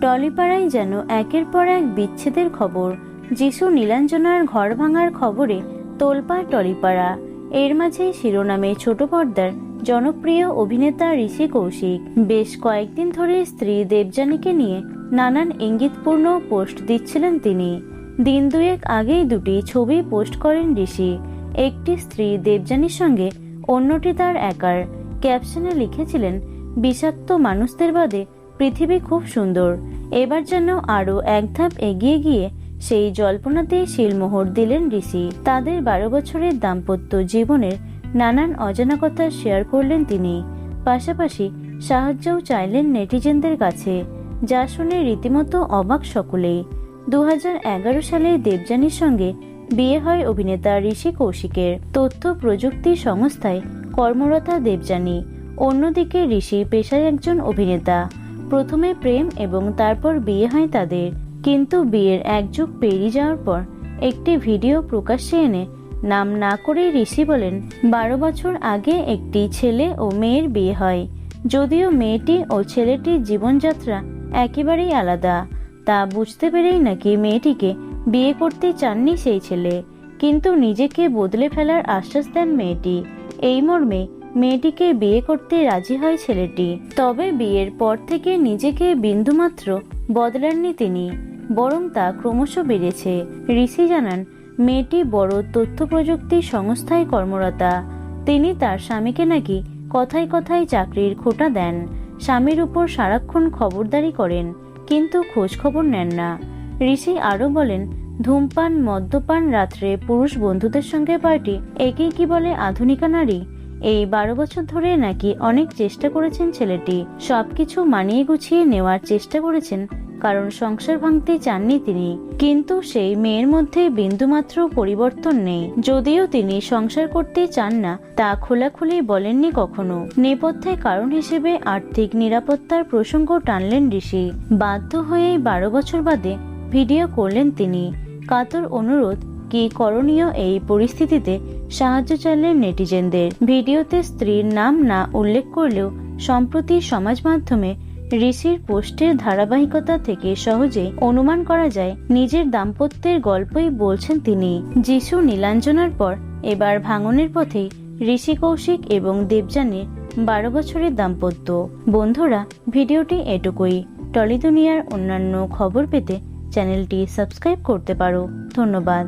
টলিপাড়ায় যেন একের পর এক বিচ্ছেদের খবর। যিশু নীলাঞ্জনার ঘর ভাঙার খবরে তোলপা টলিপাড়া। এর মাঝে শিরোনামে ছোট পর্দার জনপ্রিয় অভিনেতা ঋষি কৌশিক। বেশ কয়েকদিন ধরে স্ত্রী দেবযানীকে নিয়ে নানান ইঙ্গিতপূর্ণ পোস্ট দিচ্ছিলেন তিনি। দিন দুয়েক আগেই দুটি ছবি পোস্ট করেন ঋষি। একটি স্ত্রী দেবযানীর সঙ্গে, অন্যটি তার একার। ক্যাপশনে লিখেছিলেন, বিষাক্ত মানুষদের বাদে পৃথিবী খুব সুন্দর। এবার যেন আরও এক ধাপ এগিয়ে গিয়ে সেই জল্পনাতে শিলমোহর দিলেন ঋষি। তাদের বারো বছরের দাম্পত্য জীবনের নানান অজানা কথা শেয়ার করলেন তিনি। পাশাপাশি সাহায্যও চাইলেন নেটিজেনদের কাছে, যা শুনে রীতিমতো অবাক সকলেই দু হাজার এগারো সালে দেবযানীর সঙ্গে বিয়ে হয় অভিনেতা ঋষি কৌশিকের। তথ্য প্রযুক্তি সংস্থায় কর্মরতা দেবযানী, অন্যদিকে ঋষি পেশায় একজন অভিনেতা। প্রথমে প্রেম এবং তারপর বিয়ে হয় তাদের। কিন্তু বিয়ের এক যুগ পেরিয়ে যাওয়ার পর একটি ভিডিও প্রকাশ্যে এনে নাম না করে ঋষি বলেন, বারো বছর আগে একটি ছেলে ও মেয়ের বিয়ে হয়। যদিও মেয়েটি ও ছেলেটির জীবনযাত্রা একেবারেই আলাদা, তা বুঝতে পেরেই নাকি মেয়েটিকে বিয়ে করতে চাননি সেই ছেলে। কিন্তু নিজেকে বদলে ফেলার আশ্বাস দেন মেয়েটি। এই মর্মে মেয়েটিকে বিয়ে করতে রাজি হয় ছেলেটি। তবে বিয়ের পর থেকে নিজেকে বিন্দুমাত্র বদলাননি তিনি, বরং তা ক্রমশ বেড়েছে। ঋষি জানান, মেয়েটি বড় তথ্য প্রযুক্তি সংস্থায় কর্মরতা। তিনি তার স্বামীকে নাকি কথায় কথায় চাকরির খোটা দেন, স্বামীর উপর সারাক্ষণ খবরদারি করেন, কিন্তু খোঁজ খবর নেন না। ঋষি আরও বলেন, ধূমপান, মদ্যপান, রাত্রে পুরুষ বন্ধুদের সঙ্গে পার্টি, একেই কি বলে আধুনিকা নারী? এই বারো বছর ধরে নাকি অনেক চেষ্টা করেছেন ছেলেটি। সবকিছু মানিয়ে গুছিয়ে নেওয়ার চেষ্টা করেছেন, কারণ সংসার ভাঙতে চাননি তিনি। কিন্তু সেই মেয়ের মধ্যে বিন্দুমাত্র পরিবর্তন নেই। যদিও তিনি সংসার করতে চান না, তা খোলাখুলি বলেননি কখনো। নেপথ্যে কারণ হিসেবে আর্থিক নিরাপত্তার প্রসঙ্গ টানলেন ঋষি। বাধ্য হয়েই বারো বছর বাদে ভিডিও করলেন তিনি। কাতর অনুরোধ কি করণীয় এই পরিস্থিতিতে সাহায্য চাইলেন নেটিজেনদের। ভিডিওতে স্ত্রীর নাম না উল্লেখ করলেও সম্প্রতি সমাজ মাধ্যমে ঋষির পোস্টের ধারাবাহিকতা থেকে সহজে অনুমান করা যায়, নিজের দাম্পত্যের গল্পই বলছেন তিনি। যিশু নীলাঞ্জনার পর এবার ভাঙনের পথেই ঋষি কৌশিক এবং দেবযানীর বারো বছরের দাম্পত্য। বন্ধুরা, ভিডিওটি এটুকুই। টলি দুনিয়ার অন্যান্য খবর পেতে চ্যানেলটি সাবস্ক্রাইব করতে পারো। ধন্যবাদ।